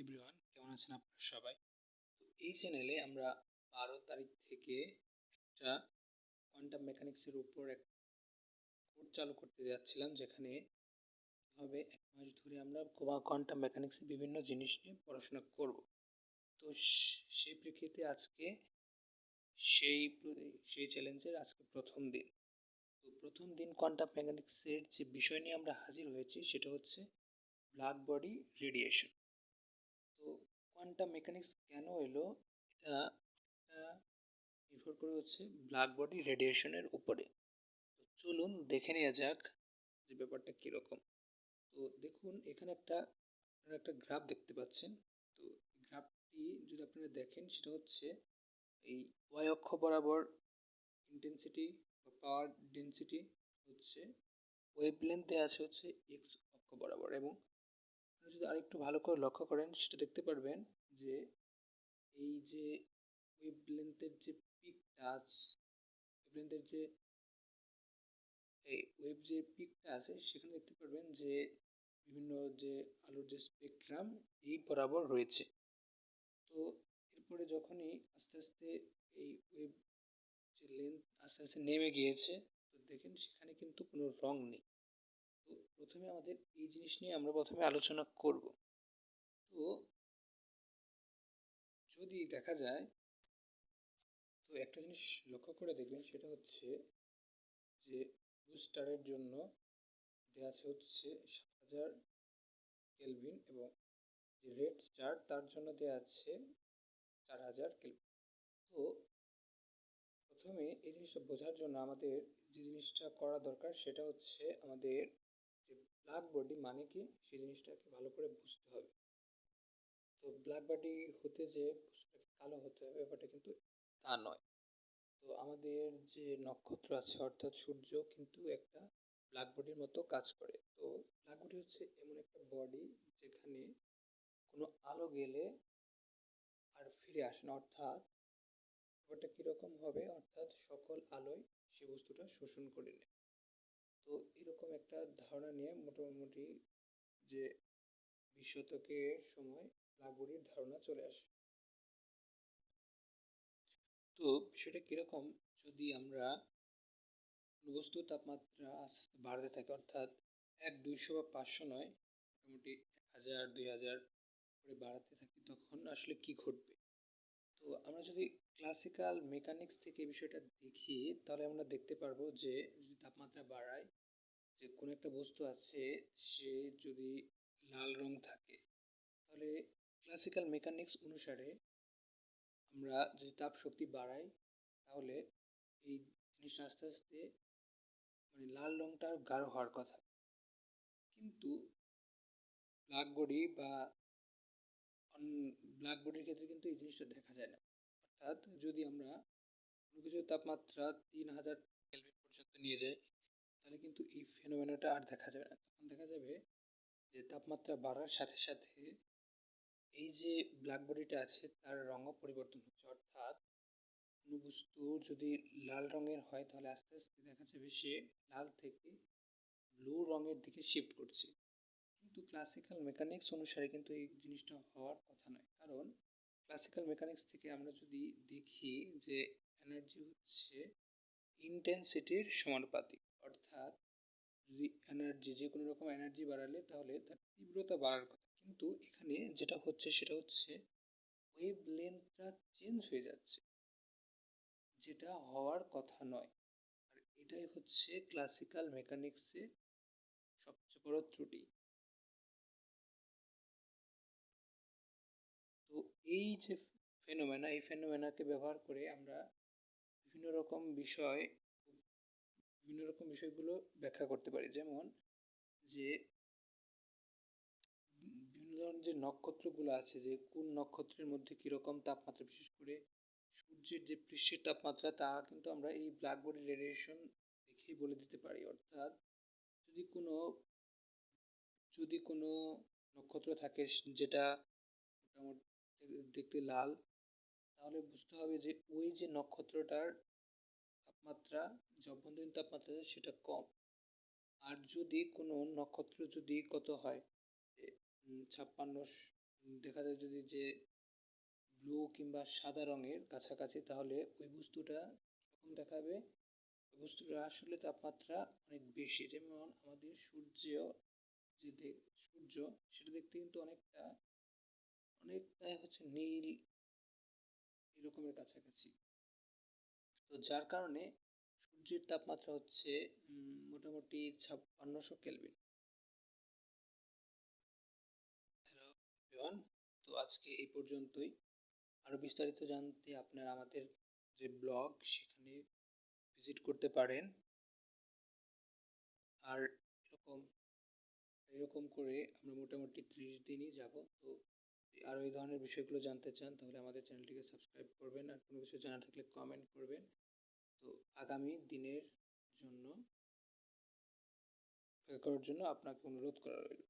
Everyone কেমন আছেন আপনারা সবাই? তো এই চ্যানেলে আমরা বারো তারিখ থেকে একটা কোয়ান্টাম মেকানিক্সের উপর এক কোর্স চালু করতে যাচ্ছিলাম, যেখানে হবে এক মাস ধরে আমরা কোয়ান্টাম মেকানিক্সের বিভিন্ন জিনিস নিয়ে পড়াশোনা করব। তো সেই প্রেক্ষিতে আজকে সেই সেই চ্যালেঞ্জের আজকে প্রথম দিন। তো প্রথম দিন কোয়ান্টাম মেকানিক্সের যে বিষয় নিয়ে আমরা হাজির হয়েছি, সেটা হচ্ছে ব্ল্যাক বডি রেডিয়েশন তো কোয়ান্টাম মেকানিক্স কেন এলো? এটা নির্ভর করে হচ্ছে ব্ল্যাক বডি রেডিয়েশনের উপরে। তো চলুন দেখে নেওয়া যাক যে ব্যাপারটা কীরকম। তো দেখুন, এখানে একটা, আপনারা একটা গ্রাফ দেখতে পাচ্ছেন। তো গ্রাফটি যদি আপনারা দেখেন, সেটা হচ্ছে এই ওয়াই অক্ষ বরাবর ইন্টেন্সিটি বা পাওয়ার ডেন্সিটি হচ্ছে ওয়েভ লেন্থে আছে হচ্ছে এক্স অক্ষ বরাবর এবং যদি আরেকটু ভালো করে লক্ষ্য করেন, সেটা দেখতে পারবেন যে এই যে ওয়েভ লেন্থের যে পিকটা আছে ওয়েভ লেন্থের যে এই ওয়েভ যে পিকটা আছে, সেখানে দেখতে পারবেন যে বিভিন্ন যে আলোর যে স্পেকট্রাম এই বরাবর রয়েছে। তো এরপরে যখনই আস্তে আস্তে এই ওয়েভ যে লেন্থ আস্তে আস্তে নেমে গিয়েছে, তো দেখেন সেখানে কিন্তু কোনো রং নেই। তো প্রথমে আমাদের এই জিনিস নিয়ে আমরা প্রথমে আলোচনা করব। তো যদি দেখা যায়, তো একটা জিনিস লক্ষ্য করে দেখবেন, সেটা হচ্ছে যে বুস্টারের জন্য দেওয়া আছে হচ্ছে সাত হাজার কেলভিন এবং যে রেড স্টার তার জন্য দেওয়া আছে চার হাজার কেলভিন তো প্রথমে এই জিনিসটা বোঝার জন্য আমাদের যে জিনিসটা করা দরকার, সেটা হচ্ছে আমাদের যে ব্ল্যাক বডি মানে কি? সেই জিনিসটাকে ভালো করে বুঝতে হবে। তো ব্ল্যাক বডি হতে যে কালো হতে হবে, ব্যাপারটা কিন্তু তা নয়। তো আমাদের যে নক্ষত্র আছে, অর্থাৎ সূর্য কিন্তু একটা ব্ল্যাক বডির মতো কাজ করে। তো ব্ল্যাক বডি হচ্ছে এমন একটা বডি যেখানে কোনো আলো গেলে আর ফিরে আসে না। অর্থাৎ ব্যাপারটা কীরকম হবে? অর্থাৎ সকল আলোয় সে বস্তুটা শোষণ করে নেয়। তো এরকম একটা ধারণা নিয়ে মোটামুটি যে বিশ শতকের সময় ব্ল্যাকবোর্ডের ধারণা চলে আসে। তো বিষয়টা কীরকম? যদি আমরা বস্তুর তাপমাত্রা আস্তে বাড়তে থাকে, অর্থাৎ এক, দুইশো বা পাঁচশো নয়, মোটামুটি এক হাজার, দুই হাজার করে বাড়াতে থাকি, তখন আসলে কি ঘটবে? তো আমরা যদি ক্লাসিক্যাল মেকানিক্স থেকে বিষয়টা দেখি, তাহলে আমরা দেখতে পারব যে, যদি তাপমাত্রা বাড়ায়, যে কোনো একটা বস্তু আছে, সে যদি লাল রং থাকে, তাহলে ক্লাসিক্যাল মেকানিক্স অনুসারে আমরা যদি তাপ শক্তি বাড়াই, তাহলে এই জিনিসটা আস্তে আস্তে মানে লাল রংটা গাঢ় হওয়ার কথা। কিন্তু ব্ল্যাক বডি বা ব্ল্যাক বডির ক্ষেত্রে কিন্তু এই জিনিসটা দেখা যায় না। অর্থাৎ যদি আমরা কোনো কিছু তাপমাত্রা তিন হাজার কেলভিন পর্যন্ত নিয়ে যাই, তাহলে কিন্তু এই ফেনোমেনাটা আর দেখা যাবে না। তখন দেখা যাবে যে তাপমাত্রা বাড়ার সাথে সাথে এই যে ব্ল্যাক বডিটা আছে, তার রঙও পরিবর্তন হচ্ছে। অর্থাৎ কোনো বস্তু যদি লাল রঙের হয়, তাহলে আস্তে আস্তে দেখা যাবে সে লাল থেকে ব্লু রঙের দিকে শিফট করছে। কিন্তু ক্লাসিক্যাল মেকানিক্স অনুসারে কিন্তু এই জিনিসটা হওয়ার কথা নয়। কারণ ক্লাসিক্যাল মেকানিক্স থেকে আমরা যদি দেখি যে এনার্জি হচ্ছে ইন্টেন্সিটির সমানুপাতিক, অর্থাৎ যদি এনার্জি যে কোনো রকম এনার্জি বাড়ালে তাহলে তার তীব্রতা বাড়ার কথা। কিন্তু এখানে যেটা হচ্ছে সেটা হচ্ছে ওয়েভ লেন্থটা চেঞ্জ হয়ে যাচ্ছে, যেটা হওয়ার কথা নয়। আর এটাই হচ্ছে ক্লাসিক্যাল মেকানিক্সে সবচেয়ে বড় ত্রুটি। এই যে ফেনোমেনা এই ফেনোমেনাকে ব্যবহার করে আমরা বিভিন্ন রকম বিষয়, বিভিন্ন রকম বিষয়গুলো ব্যাখ্যা করতে পারি। যেমন যে বিভিন্ন ধরনের যে নক্ষত্রগুলো আছে, যে কোন নক্ষত্রের মধ্যে কীরকম তাপমাত্রা, বিশেষ করে সূর্যের যে পৃষ্ঠের তাপমাত্রা, তা কিন্তু আমরা এই ব্ল্যাক রেডিয়েশন দেখেই বলে দিতে পারি। অর্থাৎ যদি কোনো যদি কোনো নক্ষত্র থাকে যেটা মোটামুটি দেখতে লাল, তাহলে বুঝতে হবে যে ওই যে নক্ষত্রটার তাপমাত্রা যে অভ্যন্তরীণ তাপমাত্রা সেটা কম। আর যদি কোনো নক্ষত্র যদি কত হয় ছাপ্পান্ন দেখা যায় যদি যে ব্লু কিংবা সাদা রঙের কাছাকাছি, তাহলে ওই বস্তুটা এরকম দেখাবে? ওই বস্তুটা আসলে তাপমাত্রা অনেক বেশি। যেমন আমাদের সূর্য যে সূর্য, সেটা দেখতে কিন্তু অনেকটা হচ্ছে নীল এরকমের কাছাকাছি। তো যার কারণে সূর্যের তাপমাত্রা হচ্ছে মোটামুটি ছাপ্পান্নশো কেলভিন। তো আজকে এই পর্যন্তই। আরও বিস্তারিত জানতে আপনারা আমাদের যে ব্লগ, সেখানে ভিজিট করতে পারেন। আর এরকম এরকম করে আমরা মোটামুটি ত্রিশ দিনই যাব। তো আর এই ধরনের বিষয়গুলো জানতে চান, তাহলে আমাদের চ্যানেলটিকে সাবস্ক্রাইব করবেন আর কোনো কিছু জানা থাকলে কমেন্ট করবেন। তো আগামী দিনের জন্য করার জন্য আপনাকে অনুরোধ করা রইল।